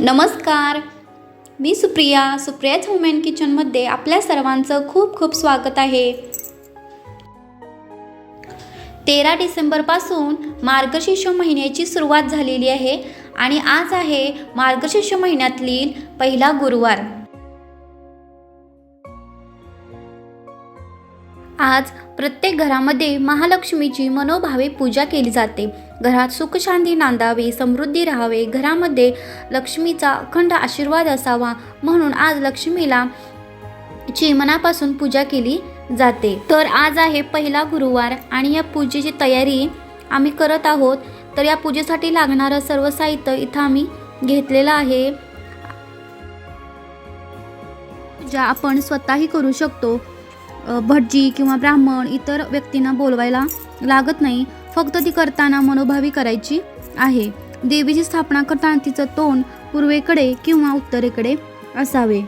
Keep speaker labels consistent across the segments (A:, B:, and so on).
A: नमस्कार. मी सुप्रिया सुप्रियाच वुमेन किचनमध्ये आपल्या सर्वांचं खूप खूप स्वागत आहे. तेरा डिसेंबरपासून मार्गशीर्ष महिन्याची सुरुवात झालेली आहे आणि आज आहे मार्गशीर्ष महिन्यातील पहिला गुरुवार. आज प्रत्येक घरामध्ये महालक्ष्मीची मनोभावे पूजा केली जाते. घरात सुखशांती नांदावी समृद्धी राहावे घरामध्ये लक्ष्मीचा अखंड आशीर्वाद असावा म्हणून आज लक्ष्मीला ची मनापासून पूजा केली जाते. तर आज आहे पहिला गुरुवार आणि या पूजेची तयारी आम्ही करत आहोत. तर या पूजेसाठी लागणारं सर्व साहित्य इथं आम्ही घेतलेलं आहे. ज्या आपण स्वतःही करू शकतो भटजी किंवा ब्राह्मण इतर व्यक्तींना बोलवायला लागत नाही. फक्त ती करताना मनोभावी करायची आहे. देवीची स्थापना करताना तिचं तोंड पूर्वेकडे किंवा उत्तरेकडे असावे.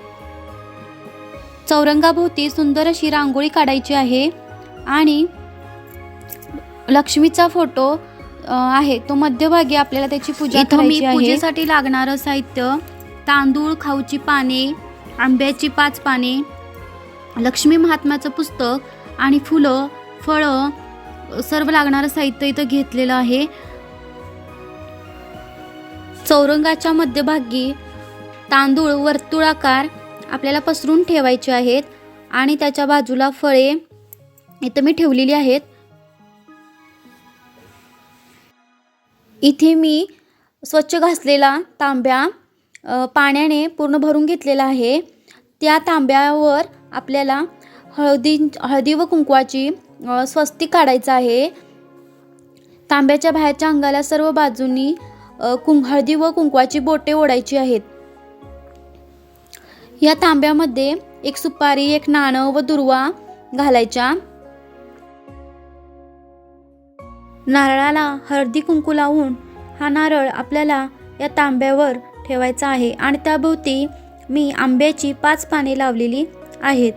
A: चौरंगाभोवती सुंदर अशी रांगोळी काढायची आहे आणि लक्ष्मीचा फोटो आहे. तो मध्यभागी आपल्याला त्याची पूजा
B: इथं मी
A: करायची आहे. पूजेसाठी लागणारं साहित्य तांदूळ खाऊची पाने आंब्याची पाच पाने लक्ष्मी महात्म्याचं पुस्तक आणि फुलं फळं सर्व लागणारं साहित्य इथं घेतलेलं आहे. चौरंगाच्या मध्यभागी तांदूळ वर्तुळाकार आपल्याला पसरून ठेवायचे आहेत आणि त्याच्या बाजूला फळे इथं मी ठेवलेली आहेत. इथे मी स्वच्छ घासलेला तांब्या पाण्याने पूर्ण भरून घेतलेला आहे. त्या तांब्यावर आपल्याला हळदी हळदी व कुंकवाची स्वस्ती स्वस्तिक काढायचं आहे. तांब्याच्या बाहेरच्या अंगाला सर्व बाजूंनी कुं हळदी व कुंकवाची बोटे ओढायची आहेत. या तांब्यामध्ये एक सुपारी एक नाणं व दुर्वा घालायच्या. नारळाला हळदी कुंकू लावून हा नारळ आपल्याला या तांब्यावर ठेवायचा आहे. आणि त्याभोवती मी आंब्याची पाच पाने लावलेली आहेत.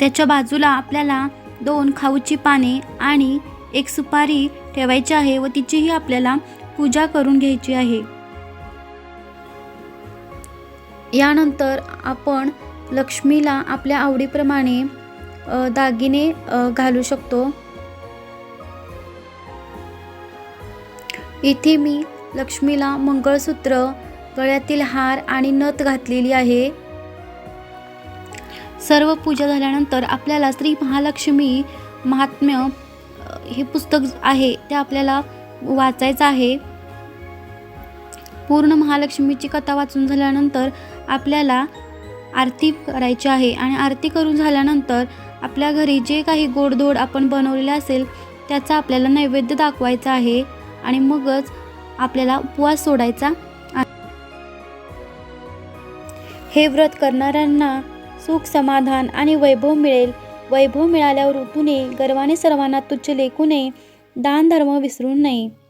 A: त्याच्या बाजूला आपल्याला दोन खाऊची पाने आणि एक सुपारी ठेवायची आहे व तिचीही आपल्याला पूजा करून घ्यायची आहे. यानंतर आपण लक्ष्मीला आपल्या आवडीप्रमाणे दागिने घालू शकतो. इथे मी लक्ष्मीला मंगळसूत्र गळ्यातील हार आणि नथ घातलेली आहे. सर्व पूजा झाल्यानंतर आपल्याला श्री महालक्ष्मी महात्म्य हे पुस्तक आहे ते आपल्याला वाचायचं आहे. पूर्ण महालक्ष्मीची कथा वाचून झाल्यानंतर आपल्याला आरती करायची आहे आणि आरती करून झाल्यानंतर आपल्या घरी जे काही गोडधोड आपण बनवलेले असेल त्याचा आपल्याला नैवेद्य दाखवायचा आहे आणि मगच आपल्याला उपवास सोडायचा. हे व्रत करणाऱ्यांना सुख समाधान आणि वैभव मिळेल. वैभव मिळाल्यावर ऋतूने गर्वाने सर्वांना तुच्छ लेखू नये. दान धर्म विसरू नये.